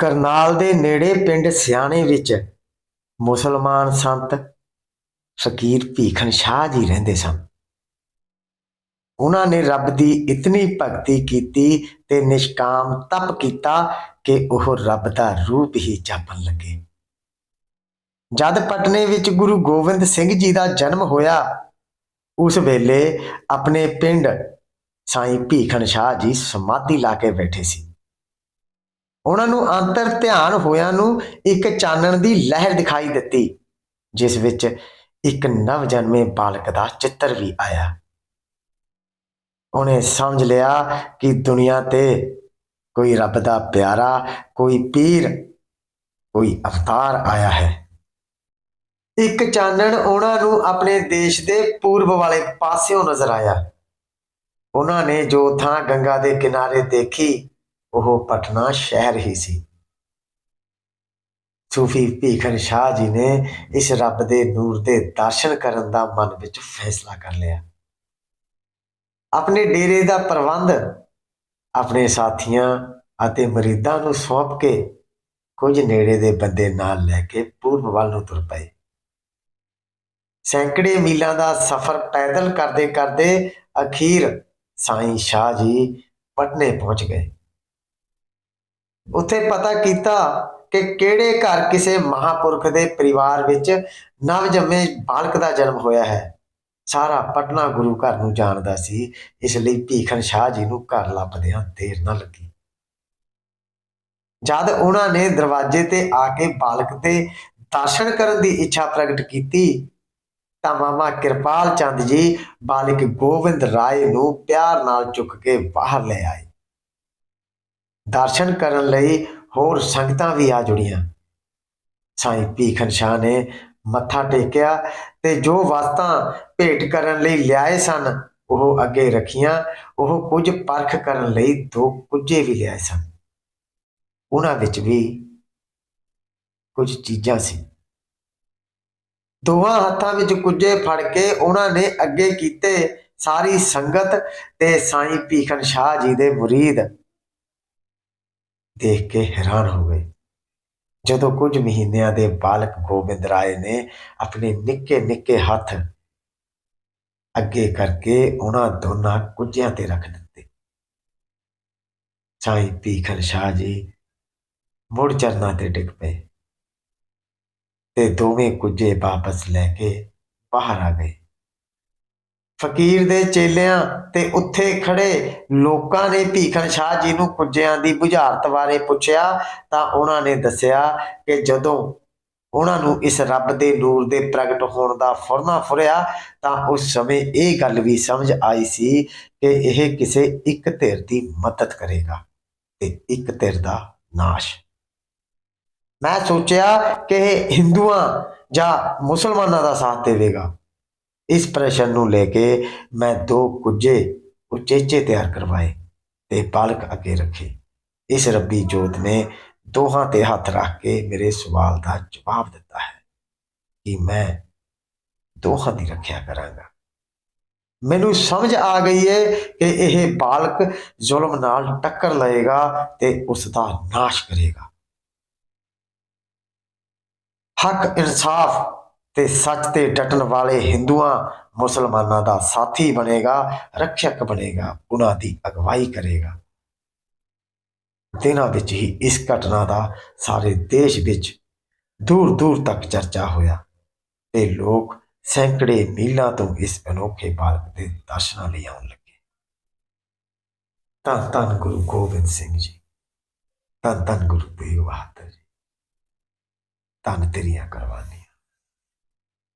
ਕਰਨਾਲ ਦੇ ਨੇੜੇ ਪਿੰਡ ਸਿਆਣੇ ਵਿੱਚ ਮੁਸਲਮਾਨ ਸੰਤ ਫਕੀਰ ਭੀਖਣ ਸ਼ਾਹ ਜੀ ਰਹਿੰਦੇ ਸਨ। ਉਹਨਾਂ ਨੇ ਰੱਬ ਦੀ ਇਤਨੀ ਭਗਤੀ ਕੀਤੀ ਤੇ ਨਿਸ਼ਕਾਮ ਤਪ ਕੀਤਾ ਕਿ ਉਹ ਰੱਬ ਦਾ ਰੂਪ ਹੀ ਜਾਪਣ ਲੱਗੇ। ਜਦ ਪਟਨੇ ਵਿੱਚ ਗੁਰੂ ਗੋਬਿੰਦ ਸਿੰਘ ਜੀ ਦਾ ਜਨਮ ਹੋਇਆ, ਉਸ ਵੇਲੇ ਆਪਣੇ ਪਿੰਡ ਸਾਈਂ ਭੀਖਣ ਸ਼ਾਹ ਜੀ ਸਮਾਧੀ ਲਾ ਕੇ ਬੈਠੇ ਸੀ। ਉਹਨਾਂ ਨੂੰ ਅੰਤਰ ਧਿਆਨ ਹੋਇਆਂ ਨੂੰ ਇੱਕ ਚਾਨਣ ਦੀ ਲਹਿਰ ਦਿਖਾਈ ਦਿੱਤੀ, ਜਿਸ ਵਿੱਚ ਇੱਕ ਨਵ ਜਨਮੇ ਬਾਲਕ ਦਾ ਚਿੱਤਰ ਵੀ ਆਇਆ। ਉਹਨੇ ਸਮਝ ਲਿਆ ਕਿ ਦੁਨੀਆ ਤੇ ਕੋਈ ਰੱਬ ਦਾ ਪਿਆਰਾ, ਕੋਈ ਪੀਰ, ਕੋਈ ਅਵਤਾਰ ਆਇਆ ਹੈ। ਇੱਕ ਚਾਨਣ ਉਹਨਾਂ ਨੂੰ ਆਪਣੇ ਦੇਸ਼ ਦੇ ਪੂਰਬ ਵਾਲੇ ਪਾਸਿਓਂ ਨਜ਼ਰ ਆਇਆ। ਉਹਨਾਂ ਨੇ ਜੋ ਥਾਂ ਗੰਗਾ ਦੇ ਕਿਨਾਰੇ ਦੇਖੀ ਉਹ ਪਟਨਾ ਸ਼ਹਿਰ ਹੀ ਸੀ। ਸੂਫੀ ਭੀਖਨ ਸ਼ਾਹ ਜੀ ਨੇ ਇਸ ਰੱਬ ਦੇ ਨੂਰ ਦੇ ਦਰਸ਼ਨ ਕਰਨ ਦਾ ਮਨ ਵਿੱਚ ਫੈਸਲਾ ਕਰ ਲਿਆ। ਆਪਣੇ ਡੇਰੇ ਦਾ ਪ੍ਰਬੰਧ ਆਪਣੇ ਸਾਥੀਆਂ ਅਤੇ ਮਰੀਦਾਂ ਨੂੰ ਸੌਂਪ ਕੇ ਕੁਝ ਨੇੜੇ ਦੇ ਬੰਦੇ ਨਾਲ ਲੈ ਕੇ ਪੂਰਬ ਵੱਲ ਨੂੰ ਤੁਰ ਪਏ। ਸੈਂਕੜੇ ਮੀਲਾਂ ਦਾ ਸਫ਼ਰ ਪੈਦਲ ਕਰਦੇ ਕਰਦੇ ਅਖੀਰ ਸਾਈਂ ਸ਼ਾਹ ਜੀ ਪਟਨੇ ਪਹੁੰਚ ਗਏ। ਉੱਥੇ ਪਤਾ ਕੀਤਾ ਕਿ ਕਿਹੜੇ ਘਰ ਕਿਸੇ ਮਹਾਪੁਰਖ ਦੇ ਪਰਿਵਾਰ ਵਿੱਚ ਨਵਜੰਮੇ ਬਾਲਕ ਦਾ ਜਨਮ ਹੋਇਆ ਹੈ। ਸਾਰਾ ਪਟਨਾ ਗੁਰੂ ਘਰ ਨੂੰ ਜਾਣਦਾ ਸੀ। ਇਸ ਲਈ ਭੀਖਣ ਸ਼ਾਹ ਜੀ ਨੂੰ ਘਰ ਲੱਭਦਿਆਂ ਦੇਰ ਨਾ ਲੱਗੀ। ਜਦ ਉਹਨਾਂ ਨੇ ਦਰਵਾਜ਼ੇ ਤੇ ਆ ਕੇ ਬਾਲਕ ਦੇ ਦਰਸ਼ਨ ਕਰਨ ਦੀ ਇੱਛਾ ਪ੍ਰਗਟ ਕੀਤੀ, ਤਾਂ ਮਾਮਾ ਕਿਰਪਾਲ ਚੰਦ ਜੀ ਬਾਲਕ ਗੋਬਿੰਦ ਰਾਏ ਨੂੰ ਪਿਆਰ ਨਾਲ ਚੁੱਕ ਕੇ ਬਾਹਰ ਲੈ ਆਏ। ਦਰਸ਼ਨ ਕਰਨ ਲਈ ਹੋਰ ਸੰਗਤਾਂ ਵੀ ਆ ਜੁੜੀਆਂ। ਸਾਈਂ ਭੀਖਨ ਸ਼ਾਹ ਨੇ ਮੱਥਾ ਟੇਕਿਆ ਤੇ ਜੋ ਵਸਤਾਂ ਭੇਟ ਕਰਨ ਲਈ ਲਿਆਏ ਸਨ, ਉਹ ਅੱਗੇ ਰੱਖੀਆਂ। ਉਹ ਕੁਝ ਪਰਖ ਕਰਨ ਲਈ ਦੋ ਕੁਝੇ ਵੀ ਲਿਆਏ ਸਨ। ਉਹਨਾਂ ਵਿੱਚ ਵੀ ਕੁਝ ਚੀਜ਼ਾਂ ਸੀ। ਦੋਹਾਂ ਹੱਥਾਂ ਵਿੱਚ ਕੁਝੇ ਫੜ ਕੇ ਉਹਨਾਂ ਨੇ ਅੱਗੇ ਕੀਤੇ ਸਾਰੀ ਸੰਗਤ ਤੇ ਸਾਈਂ ਭੀਖਨ ਸ਼ਾਹ ਜੀ ਦੇ ਮੁਰੀਦ ਦੇਖ ਕੇ ਹੈਰਾਨ ਹੋ ਗਏ। ਜਦੋਂ ਕੁਝ ਮਹੀਨਿਆਂ ਦੇ ਬਾਲਕ ਗੋਬਿੰਦ ਰਾਏ ਨੇ ਆਪਣੇ ਨਿੱਕੇ ਨਿੱਕੇ ਹੱਥ ਅੱਗੇ ਕਰਕੇ ਉਹਨਾਂ ਦੋਨਾਂ ਕੁਝਿਆਂ ਤੇ ਰੱਖ ਦਿੱਤੇ। ਸਾਈਂ ਭੀਖਨ ਸ਼ਾਹ ਜੀ ਮੁੜ ਚਰਨਾਂ ਤੇ ਡਿੱਗ ਪਏ ਤੇ ਦੋਵੇਂ ਕੁਝੇ ਵਾਪਸ ਲੈ ਕੇ ਬਾਹਰ ਆ ਗਏ। ਫਕੀਰ ਦੇ ਚੇਲਿਆਂ ਤੇ ਉੱਥੇ ਖੜੇ ਲੋਕਾਂ ਨੇ ਭੀਖਣ ਸ਼ਾਹ ਜੀ ਨੂੰ ਕੁਝਿਆਂ ਦੀ ਬੁਝਾਰਤ ਬਾਰੇ ਪੁੱਛਿਆ ਤਾਂ ਉਹਨਾਂ ਨੇ ਦੱਸਿਆ ਕਿ ਜਦੋਂ ਉਹਨਾਂ ਨੂੰ ਇਸ ਰੱਬ ਦੇ ਨੂਰ ਦੇ ਪ੍ਰਗਟ ਹੋਣ ਦਾ ਫੁਰਨਾ ਫੁਰਿਆ ਤਾਂ ਉਸ ਸਮੇਂ ਇਹ ਗੱਲ ਵੀ ਸਮਝ ਆਈ ਸੀ ਕਿ ਇਹ ਕਿਸੇ ਇੱਕ ਧਿਰ ਦੀ ਮਦਦ ਕਰੇਗਾ ਤੇ ਇੱਕ ਧਿਰ ਦਾ ਨਾਸ਼। ਮੈਂ ਸੋਚਿਆ ਕਿ ਇਹ ਹਿੰਦੂਆਂ ਜਾਂ ਮੁਸਲਮਾਨਾਂ ਦਾ ਸਾਥ ਦੇਵੇਗਾ। ਇਸ ਪ੍ਰਸ਼ਨ ਨੂੰ ਲੈ ਕੇ ਮੈਂ ਦੋ ਕੁਝੇ ਉਚੇਚੇ ਤਿਆਰ ਕਰਵਾਏ ਤੇ ਬਾਲਕ ਅੱਗੇ ਰੱਖੇ। ਇਸ ਰੱਬੀ ਜੋਤ ਨੇ ਦੋਹਾਂ ਤੇ ਹੱਥ ਰੱਖ ਕੇ ਮੇਰੇ ਸਵਾਲ ਦਾ ਜਵਾਬ ਦਿੱਤਾ ਹੈ ਕਿ ਮੈਂ ਦੋਹਾਂ ਦੀ ਰੱਖਿਆ ਕਰਾਂਗਾ। ਮੈਨੂੰ ਸਮਝ ਆ ਗਈ ਹੈ ਕਿ ਇਹ ਬਾਲਕ ਜ਼ੁਲਮ ਨਾਲ ਟੱਕਰ ਲਏਗਾ ਤੇ ਉਸ ਦਾ ਨਾਸ਼ ਕਰੇਗਾ। ਹੱਕ ਇਨਸਾਫ ਤੇ ਸੱਚ ਤੇ ਡਟਣ ਵਾਲੇ ਹਿੰਦੂਆਂ, ਮੁਸਲਮਾਨਾਂ ਦਾ ਸਾਥੀ ਬਣੇਗਾ, ਰੱਖਿਅਕ ਬਣੇਗਾ, ਉਹਨਾਂ ਦੀ ਅਗਵਾਈ ਕਰੇਗਾ। ਦਿਨਾਂ ਵਿੱਚ ਹੀ ਇਸ ਘਟਨਾ ਦਾ ਸਾਰੇ ਦੇਸ਼ ਵਿੱਚ ਦੂਰ ਦੂਰ ਤੱਕ ਚਰਚਾ ਹੋਇਆ ਤੇ ਲੋਕ ਸੈਂਕੜੇ ਮੀਲਾਂ ਤੋਂ ਇਸ ਅਨੋਖੇ ਬਾਲਕ ਦੇ ਦਰਸ਼ਨਾਂ ਲਈ ਆਉਣ ਲੱਗੇ। ਧੰਨ ਧੰਨ ਗੁਰੂ ਗੋਬਿੰਦ ਸਿੰਘ ਜੀ, ਧੰਨ ਧੰਨ ਗੁਰੂ ਤੇਗ ਬਹਾਦਰ ਜੀ, ਧੰਨ ਤੇਰੀਆਂ ਕੁਰਬਾਨੀਆਂ।